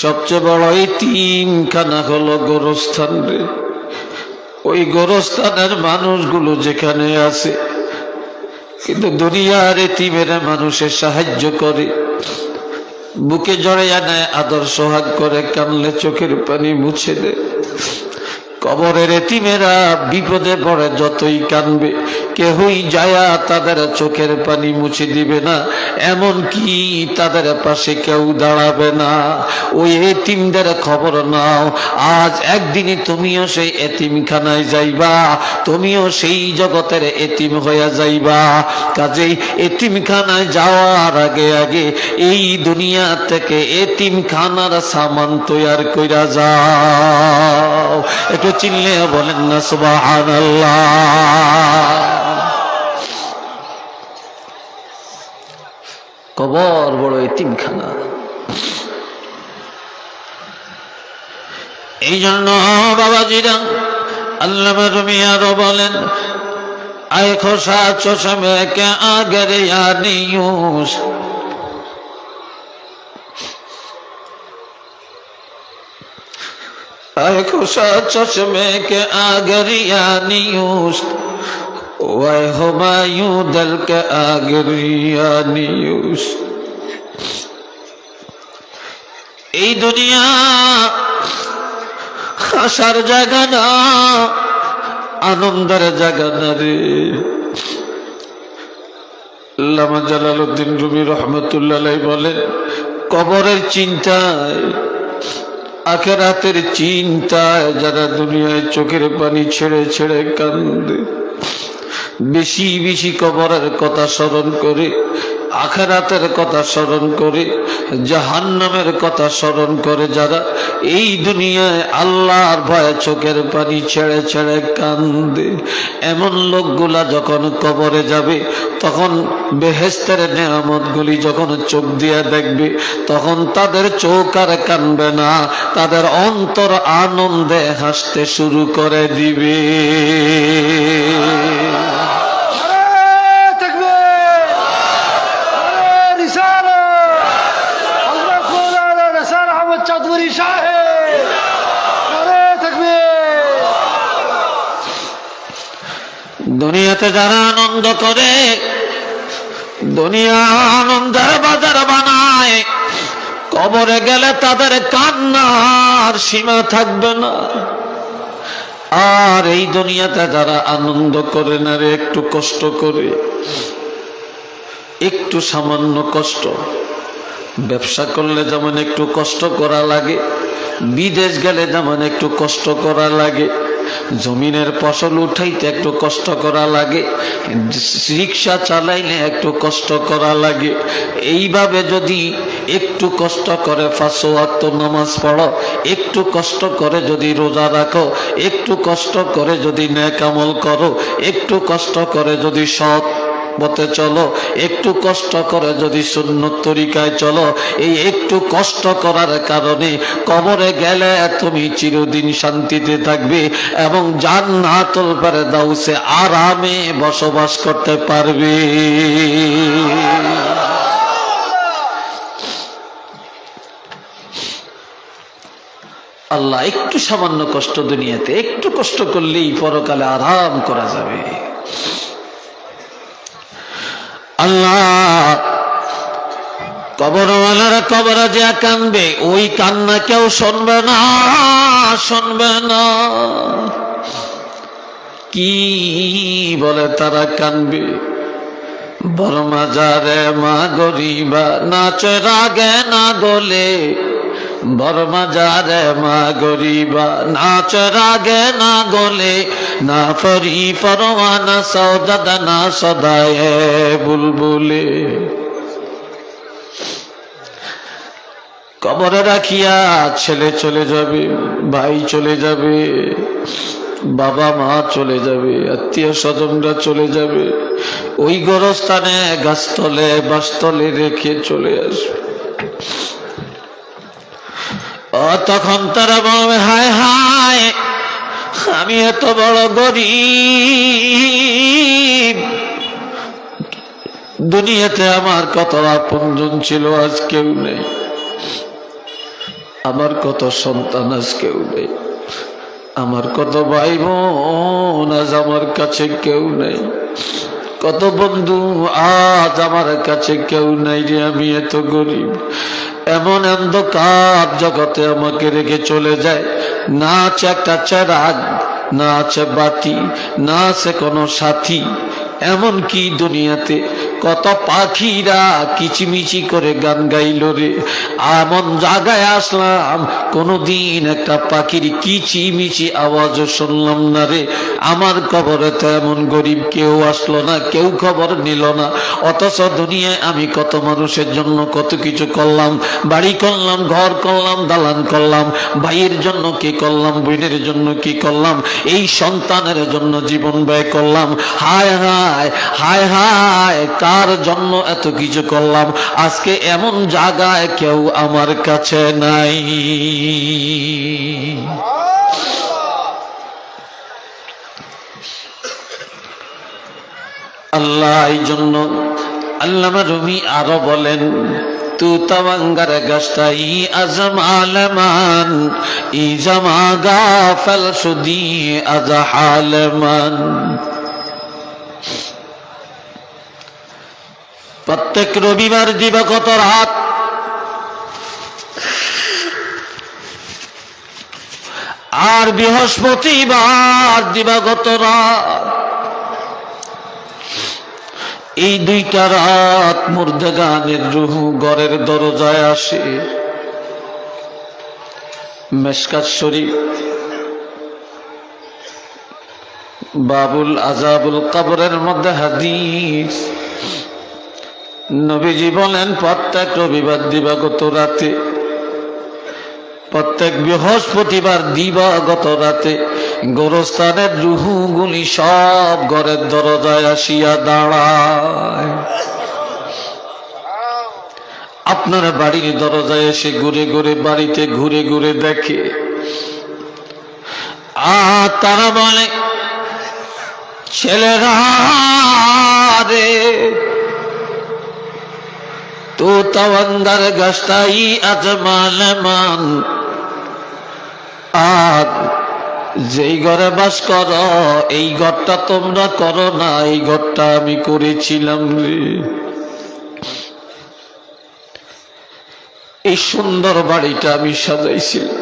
সবচেয়ে বড় এই তিনখানা হলো গোরস্থান রে। ওই গোরস্থানের মানুষগুলো যেখানে আছে, কিন্তু দুনিয়ার এতিমের মানুষের সাহায্য করে। বুকে জড়াইয়া নেয় আদর সোহাগ করে, কানলে চোখের পানি মুছে দেয়। কবরের এতিমেরা বিপদে পড়ে, যতই কানবে কেহই যায়া তাদের চোখের পানি মুছে দিবে না এমন কি তাদের পাশে কেউ দাঁড়াবে না। ওই এতিমদের খবর নাও, আজ একদিনই তুমিও সেই এতিমখানায় যাইবা, তুমিও সেই জগতের এতিম হইয়া যাইবা। কাজেই এতিমখানায় যাওয়ার আগে আগে এই দুনিয়া থেকে এতিমখানার সামান তৈয়ার কইরা যাও। একটু চিনলে বলেন না সুবাহান কবর বড় এতিমখানা। এই জন্য বাবাজিরা আল্লাহ রুমি আরও বলেন, আয় খোসা চশমে কে আয় খুশা চশমে কে آگریا نیوش وے ہمایوں دل کے آگریا এই দুনিয়া হাসার জায়গা না, আনন্দের জায়গা না রে। লামা জালালুদ্দিন রুমি রহমতুল্লাহ বলেন কবরের চিন্তায় আখেরাতের চিন্তায় যারা দুনিয়ায় চোখের পানি ছেড়ে ছেড়ে কান্দে, বেশি বেশি কবরের কথা স্মরণ করে আখেরাতের কথা স্মরণ করে, জাহান্নামের কথা স্মরণ করে যারা এই দুনিয়ায় আল্লাহর ভয়ে চোখের পানি ছেড়ে ছেড়ে কান্দে। এমন লোকগুলা যখন কবরে যাবে, তখন বেহেস্তের নেয়ামতগুলি যখন চোখ দিয়ে দেখবে, তখন তাদের চোখ আর কানবে না, তাদের অন্তর আনন্দে হাসতে শুরু করে দিবে। দুনিয়াতে যারা আনন্দ করে, দুনিয়া আনন্দের বাজার বানায়, কবরে গেলে তাদের কান্নার সীমা থাকবে না। আর এই দুনিয়াতে যারা আনন্দ করে না রে, একটু কষ্ট করে, একটু সামান্য কষ্ট। ব্যবসা করলে যেমন একটু কষ্ট করা লাগে, বিদেশ গেলে যেমন একটু কষ্ট করা লাগে জমিনের ফসল উঠাইতে একটু কষ্ট করা লাগে, রিক্সা চালাইলে একটু কষ্ট করা লাগে। এইভাবে যদি একটু কষ্ট করে ফাঁসো আত্ম নামাজ পড়ো, একটু কষ্ট করে যদি রোজা রাখো, একটু কষ্ট করে যদি ন্যাকামল করো, একটু কষ্ট করে যদি সৎ পথে চলো, একটু কষ্ট করে যদি সুন্নত তরিকায় চলো, এই একটু কষ্ট করার কারণে কবরে গেলে তুমি চিরদিন শান্তিতে থাকবে এবং জান্নাতুল ফেরদাউসে আরামে বসবাস করতে পারবে। আল্লাহ একটু সামান্য কষ্ট দুনিয়াতে, একটু কষ্ট করলেই পরকালে আরাম করা যাবে। আল্লাহ। কবরওয়ালারা কবর যা কানবে, ওই কান্না কেউ শুনবে না শুনবে না। কি বলে তারা কানবে? বরমাজারে মা গরিবা, নাচে রাগে না গলে। বর্মা যারে মা গরিবা নাচ রাগে না গলে, না ফরি ফরওয়ানা সৌদাদা না সদায় বুলবুলে। কবরে রাখিয়া ছেলে চলে যাবে, ভাই চলে যাবে, বাবা মা চলে যাবে, আত্মীয় স্বজনরা চলে যাবে, ওই গোরস্থানে গাছতলে, বাসতলে রেখে চলে আসবে। তখন তারা বলবে হায় হায়, আমি এত বড় গরিব। দুনিয়াতে আমার কত আপনজন ছিল, আজ কেউ নেই। আমার কত সন্তান, আজ কেউ নেই। আমার কত ভাই বোন আজ আমার কাছে কেউ নেই। কত বন্ধু, আজ আমার কাছে কেউ নাই রে আমি এত গরিব। এমন অন্ধকার জগতে আমাকে রেখে চলে যায়। না আছে একটা চেরাগ, না আছে বাতি, না আছে কোনো সাথী। এমন কি দুনিয়াতে কত পাখিরা কিচিমিচি করে গান গাইল রে। এমন জায়গায় আসলাম, কোনোদিন একটা পাখির কিচিমিচি আওয়াজও শুনলাম না রে। আমার কবরে তো এমন গরিব কেউ আসলো না, কেউ খবর নিল না। অথচ দুনিয়ায় আমি কত মানুষের জন্য কত কিছু করলাম, বাড়ি করলাম, ঘর করলাম, দালান করলাম, ভাইয়ের জন্য কি করলাম, বোনের জন্য কি করলাম, এই সন্তানের জন্য জীবন ব্যয় করলাম। হায় হায় হায় হায় কার জন্য এত কিছু করলাম? আজকে এমন জায়গায় কেউ আমার কাছে নাই। আল্লাহ, এই জন্য আল্লামা রুমি আরও বলেন, তু ই জামা গাফল সুদি আজ হালমান। প্রত্যেক রবিবার দিবাগত রাত? আর বৃহস্পতিবার দিবাগত রাত? এই দুইটা রাত মুর্দে গানের রুহু গড়ের দরজায় আসে। মেশকাত শরীফ, বাবুল আজাবুল কবরের মধ্যে হাদিস। নবীজি বলেন প্রত্যেক রবিবার দিবাগত রাতে। প্রত্যেক বৃহস্পতিবার দিবাগত রাতে। গোরস্থানের রুহুগুলি সব ঘরের দরজায় আসিয়া দাঁড়ায়। আপনার বাড়ির দরজায় এসে ঘুরে ঘুরে বাড়িতে ঘুরে ঘুরে দেখে। আর তারা বলে, ছেলেরা রে তাওয়ান্দার গাছটাই আজ মালমান। আর যেই ঘরে বাস কর, এই ঘরটা তোমরা করো না, এই ঘরটা আমি করেছিলাম এই সুন্দর বাড়িটা আমি সাজাইছিলাম।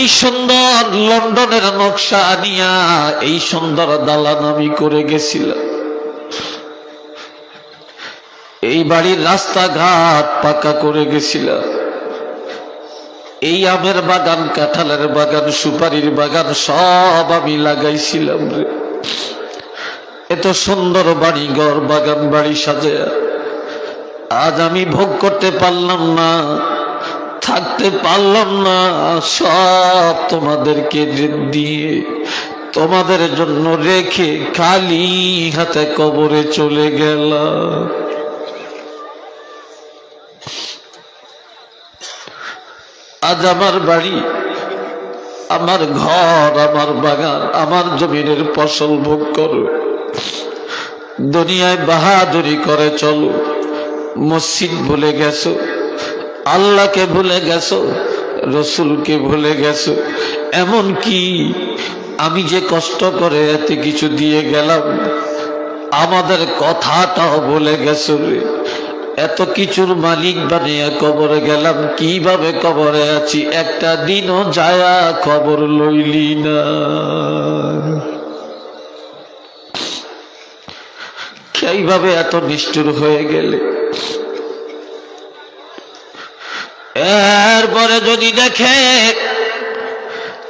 এই সুন্দর লন্ডনের নকশা আনিয়া এই সুন্দর দালান আমি করে গেছিলাম। এই বাড়ির রাস্তাঘাট পাকা করে গেছিলাম। এই আমের বাগান, কাঁঠালের বাগান, সুপারির বাগান, সব আমি লাগাইছিলাম রে। এত সুন্দর বাড়ি, ঘর, বাগান, বাড়ি সাজায়া। আজ আমি ভোগ করতে পারলাম না, থাকতে পারলাম না, সব তোমাদেরকে দিয়ে, তোমাদের জন্য রেখে খালি হাতে কবরে চলে গেলাম। আজ আমার বাড়ি, আমার ঘর, আমার বাগান, আমার জমিনের ফসল ভোগ করো। দুনিয়ায় বাহাদুরি করে চলো, মসজিদ ভুলে গেছো, আল্লাহকে ভুলে গেছো, রসুলকে ভুলে গেছো। এমন কি, আমি যে কষ্ট করে এত কিছু দিয়ে গেলাম, আমাদের কথাটাও বলে গেছো রে। এত কিছুর মালিক বানিয়ে কবরে গেলাম, কীভাবে কবরে আছি? একটা দিনও যায়া খবর লইলি না। সেইভাবে এত নিষ্ঠুর হয়ে গেলে? এরপরে যদি দেখে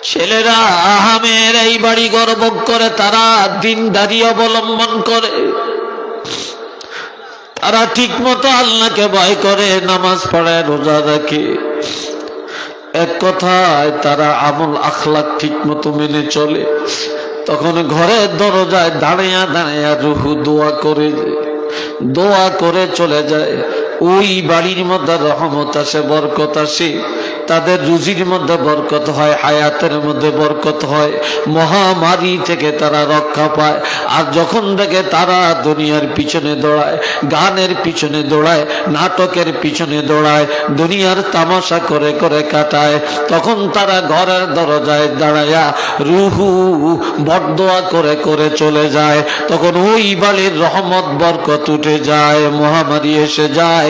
ছেলেরা আহামের এই বাড়ি গর্ব করে, তারা দিনদারি অবলম্বন করে। তারা ঠিক মতো আল্লাহকে ভয় করে, নামাজ পড়ে, রোজা রাখে। এক কথায়, তারা আমল আখলাক ঠিক মতো মেনে চলে। তখন ঘরের দরজায় দাঁড়িয়া দাঁড়িয়া রুহু দোয়া করে দোয়া করে চলে যায়। ওই বাড়ির মধ্যে রহমত আসে, বরকত আসে। তাদের রুজির মধ্যে বরকত হয়, হায়াতের মধ্যে বরকত হয়। মহামারী থেকে তারা রক্ষা পায়। আর যখন থেকে তারা দুনিয়ার পিছনে দৌড়ায়, গানের পিছনে দৌড়ায়, নাটকের পিছনে দৌড়ায়, দুনিয়ার তামাশা করে করে কাটায়, তখন তারা ঘরের দরজায় দাঁড়ায়া রুহু, বরদোয়া করে করে চলে যায়। তখন ওই বাড়ির রহমত, বরকত উঠে যায়, মহামারী এসে যায়।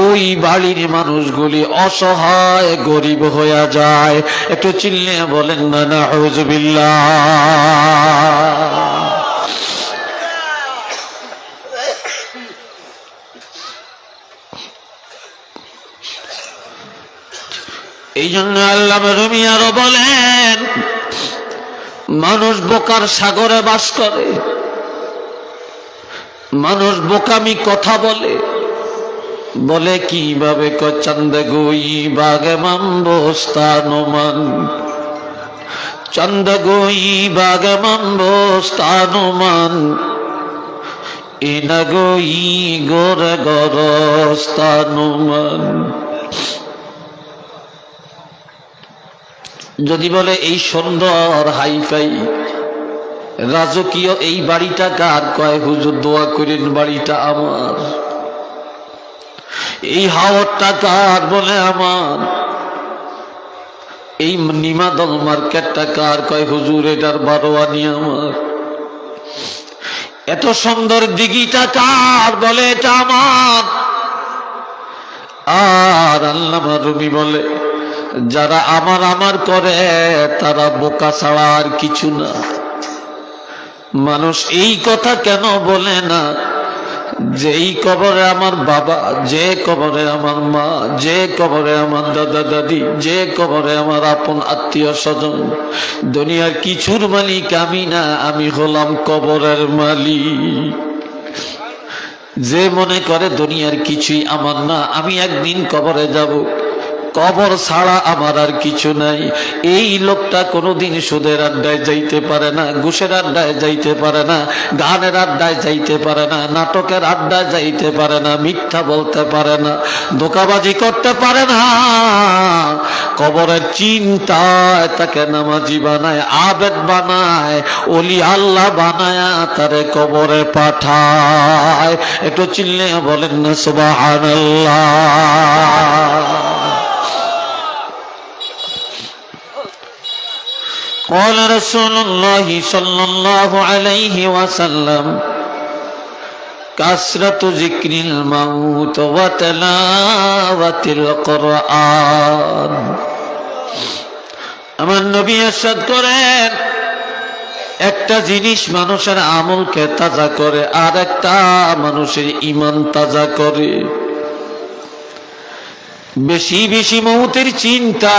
ওই বাড়ির মানুষগুলি অসহায় গরিব হয়ে যায়। একটু চিল্লিয়ে বলেন না না হজবিল্লা এই জন্য আল্লাহ রুমি আরও বলেন, মানুষ বোকার সাগরে বাস করে। মানুষ বোকামি কথা বলে। বলে কীভাবে কচন্দ গই বাগে মাম্বস্তানুমান? চন্দ গই বাগে মাম্বস্তানুমান। ইন গই গোরে গরস্তানুমান। যদি বলে এই সুন্দর হাইফাই, রাজকীয় এই বাড়িটা কার? কয়, হুজুর দোয়া করেন বাড়িটা আমার। এই হাওয়ারটা কার বলে আমার? এই নিমাদল মার্কেটটা কার? কয়, হুজুর, এটার বারোয়ানি আমার। এত সুন্দর দিঘিটা কার বলে এটা আমার? আর আল্লামা রুমি বলে, যারা আমার আমার করে, তারা বোকা ছাড়া আর কিছু না। মানুষ এই কথা কেন বলে না? যে এই কবরে আমার বাবা, যে কবরে আমার মা, যে কবরে আমার দাদা দাদি, যে কবরে আমার আপন আত্মীয় স্বজন, দুনিয়ার কিছুর মালিক আমি না, আমি হলাম কবরের মালিক। যে মনে করে দুনিয়ার কিছুই আমার না, আমি একদিন কবরে যাব। কবর ছাড়া আমার আর কিছু নাই। এই লোকটা কোনোদিন সুদের আড্ডায় যাইতে পারে না, ঘুষের আড্ডায় যাইতে পারে না, গানের আড্ডায় যাইতে পারে না, নাটকের আড্ডায় যাইতে পারে না, মিথ্যা বলতে পারে না, ধোকাবাজি করতে পারে না। কবরের চিন্তায় তাকে নামাজি বানায়, আবেদ বানায় অলি আল্লাহ বানায়, তারে কবরে পাঠায়। একটু চিল্লে বলেন না সুবাহ قال رسول الله صلى الله عليه وسلم كثرة ذكر الموت وتلاوة القرآن আমার নবী এরশাদ করেন একটা জিনিস মানুষের আমলকে তাজা করে আর একটা মানুষের ইমান তাজা করে বেশি বেশি মৌতের চিন্তা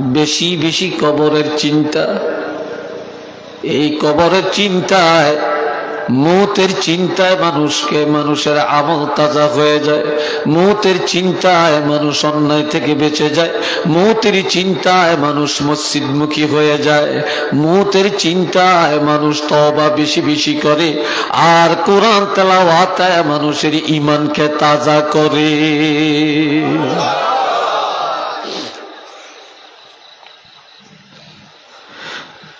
বেশি বেশি কবরের চিন্তা। এই কবরের চিন্তায়, মৌতের চিন্তায় মানুষকে, মানুষের আমল তাজা হয়ে যায়। মৌতের চিন্তায় মানুষ অন্যায় থেকে বেঁচে যায়। মৌতের চিন্তায় মানুষ মসজিদমুখী হয়ে যায়। মৌতের চিন্তায় মানুষ তবা বেশি বেশি করে। আর কোরআন তেলাওয়াতায় মানুষের ইমানকে তাজা করে।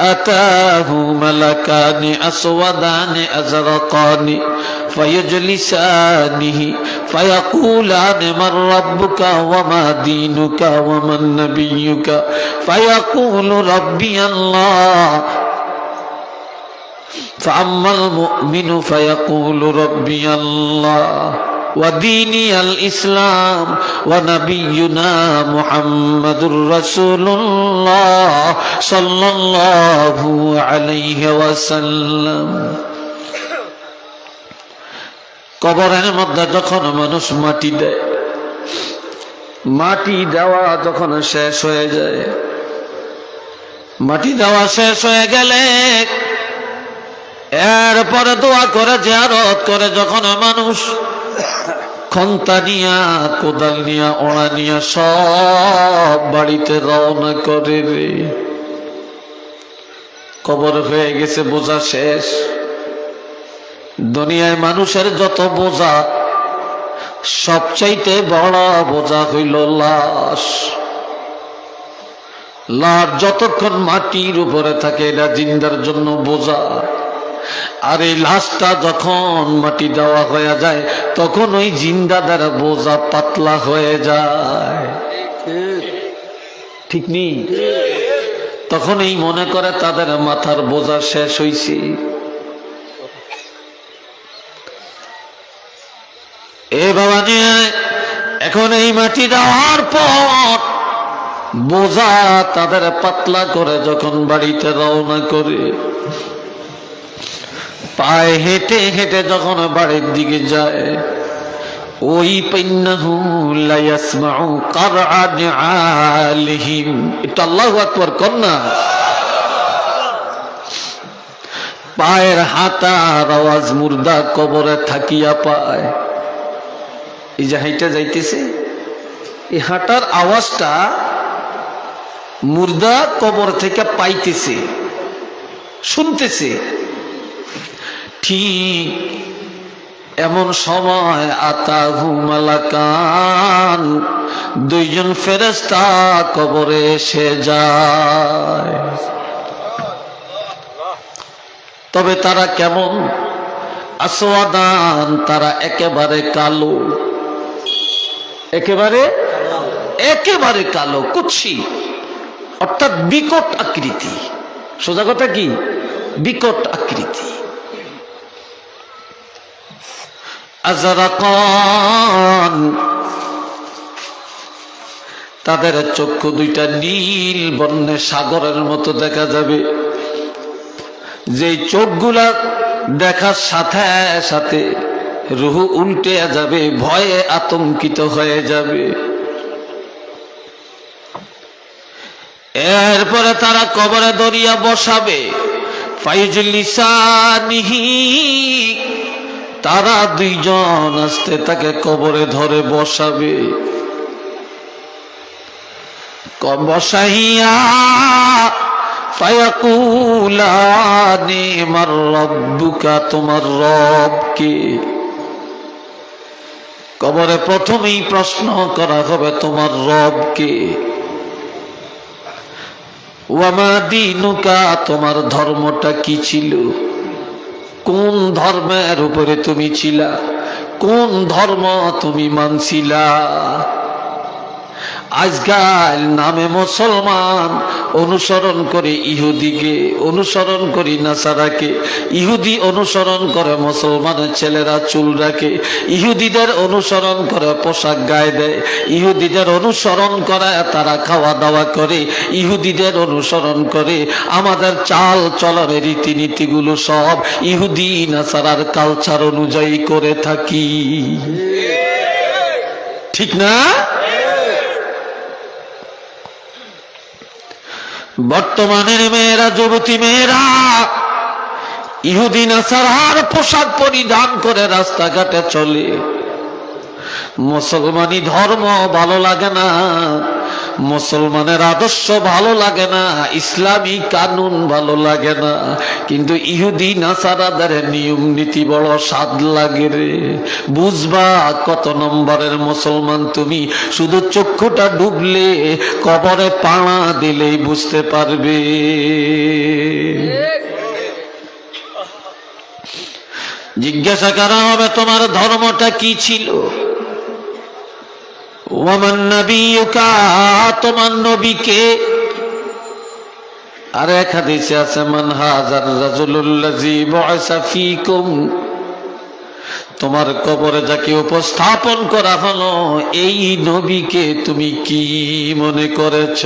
أتاه ملكان أسودان أزرقان فيجلسانه فيقولان من ربك وما دينك ومن نبيك فيقول ربي الله فأما المؤمن فيقول ربي الله وديني الإسلام ونبينا محمد رسول الله صلى الله عليه وسلم কবরের মধ্যে যখন মানুষ মাটি দেয় মাটি দেওয়া যখন শেষ হয়ে যায় মাটি দেওয়া শেষ হয়ে গেলে এরপরে দোয়া করে জিয়ারত করে যখন মানুষ খন্তা নিয়া, কোদাল নিয়া, ওড়া নিয়া সব বাড়িতে রওনা করে রে। কবর হয়ে গেছে, বোঝা শেষ। দুনিয়ায় মানুষের যত বোঝা সবচাইতে বড় বোঝা হইল লাশ। লাশ যতক্ষণ মাটির উপরে থাকে, এটা জিন্দার জন্য বোঝা। আর এই লাশটা যখন মাটি দেওয়া হয়ে যায়, তখন ওই জিন্দাদের বোঝা পাতলা হয়ে যায়। ঠিক নেই? তখন এই মনে করে তাদের মাথার বোঝা শেষ হইছে। এ বাবা এখন এই মাটি দেওয়ার পর বোঝা তাদের পাতলা করে যখন বাড়িতে রওনা করে। পায়ে হেঁটে হেঁটে যখন বাড়ির দিকে যায়, ওই আলিহিম। এটা আল্লাহু আকবার কন্যা পায়ের হাঁটার আওয়াজ মুর্দা কবরে থাকিয়া পায়। এই যে হাইটা যাইতেছে, এই হাঁটার আওয়াজটা মুর্দা কবর থেকে পাইতেছে, শুনতেছে। ঠিক এমন সময় আতাহু মালাকান দুইজন ফেরেস্তা কবরে এসে যায়। তবে তারা কেমন? আসওয়াদান, তারা একেবারে কালো। একেবারে? একেবারে কালো কুচ্ছি অর্থাৎ বিকট আকৃতি। সোজা কথা কি? বিকট আকৃতি। আজারাকান। তাদের চক্ষু দুইটা নীল বর্ণে সাগরের মতো দেখা যাবে। যে চোখগুলা দেখার সাথে সাথে রুহু উল্টে যাবে, ভয়ে আতঙ্কিত হয়ে যাবে। এরপরে তারা কবরে দরিয়া বসাবে। ফাইজুলিসানিহি তারা দুইজন আসতে তাকে কবরে ধরে বসাবে। রব্বুকা, তোমার রবকে। কবরে প্রথমেই প্রশ্ন করা হবে, তোমার রবকে? ওয়ামা দিনুকা, তোমার ধর্মটা কি ছিল? কোন ধর্মের উপরে তুমি ছিলা? কোন ধর্ম তুমি মানছিলা? আজকাল নামে মুসলমান, অনুসরণ করে ইহুদিকে, অনুসরণ করি নাসারাকে, ইহুদি অনুসরণ করে মুসলমানের ছেলেরা চুল রাখে, ইহুদিদের অনুসরণ করে পোশাক গায়ে দেয়, ইহুদিদের অনুসরণ করে তারা খাওয়া দাওয়া করে, ইহুদিদের অনুসরণ করে আমাদের চাল চলনের রীতিনীতিগুলো সব ইহুদি নাসারার কালচার অনুযায়ী করে থাকি। ঠিক না? বর্তমানের মেয়েরা, যুবতী মেয়েরা, ইহুদিন আসার পোশাক পরিধান করে রাস্তাঘাটে চলে। মুসলমানি ধর্ম ভালো লাগে না। মুসলমানের আদর্শ ভালো লাগে না, ইসলামী কানুন ভালো লাগে না। কিন্তু ইহুদি নাসারাদের নিয়ম নীতি বড় স্বাদ লাগে রে। বুঝবা কত নম্বরের মুসলমান তুমি, শুধু চক্ষুটা ডুবলে, কবরে পাড়া দিলেই বুঝতে পারবে। জিজ্ঞাসা করা হবে তোমার ধর্মটা কি ছিল? ওমান নবীকা তোমার নবীকে। আর এক হাদিসে আছে, মান হাজার রাজুলুল্লাজি বয়সা ফিকুম, তোমার কবরে যাকে উপস্থাপন করা হলো, এই নবীকে তুমি কি মনে করেছ?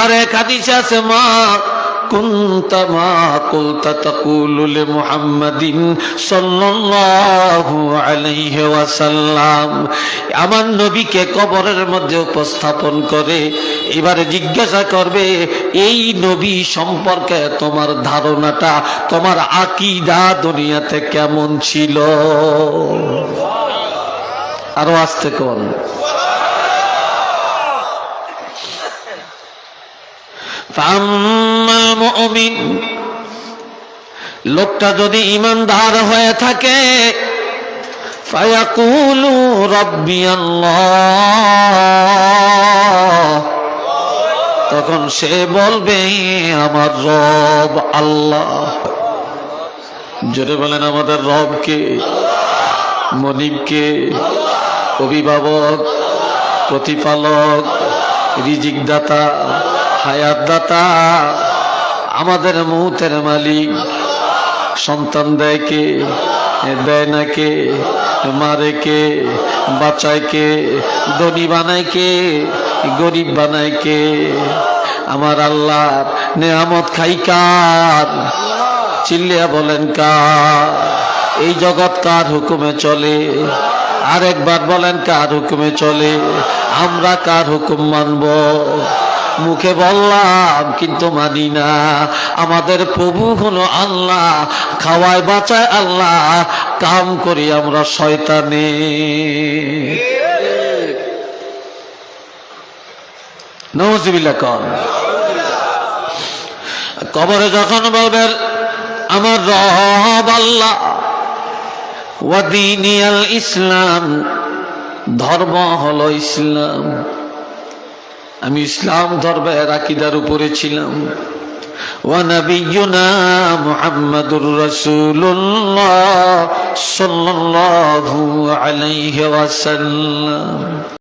আর এক হাদিসে আছে, মা আমার নবীকে কবরের মধ্যে উপস্থাপন করে এবারে জিজ্ঞাসা করবে, এই নবী সম্পর্কে তোমার ধারণাটা, তোমার আকিদা দুনিয়াতে কেমন ছিল? আরও আসতে কোন লোকটা যদি ইমানদার হয়ে থাকে তখন সে বলবে, আমার রব আল্লাহ। জোরে বলেন, আমাদের রবকে মনিবকে অভিভাবক, প্রতিপালক রিজিক দাতা হায়াত দাতা আমাদের মুহূর্তের মালিক। সন্তান দেয় কে? দেয় না কে? মারে কে? বাঁচায় কে? ধনী বানায় কে? গরিব বানায় কে? আমার আল্লাহ নেয়ামত খাই কার? চিল্লিয়া বলেন কার? এই জগৎ কার হুকুমে চলে? আরেকবার বলেন কার হুকুমে চলে? আমরা কার হুকুম মানব? মুখে বললাম, কিন্তু মানি না আমাদের প্রভু হলো আল্লাহ, খাওয়ায় বাঁচায় আল্লাহ, কাম করি আমরা শয়তানে। কবরে যখন বলবেন, আমার রব আল্লাহ ওয়াদিনিয়াল ইসলাম, ধর্ম হলো ইসলাম। আমি ইসলাম ধর্মের আকিদার উপরে ছিলাম ونبينا محمد رسول الله صلى الله عليه وسلم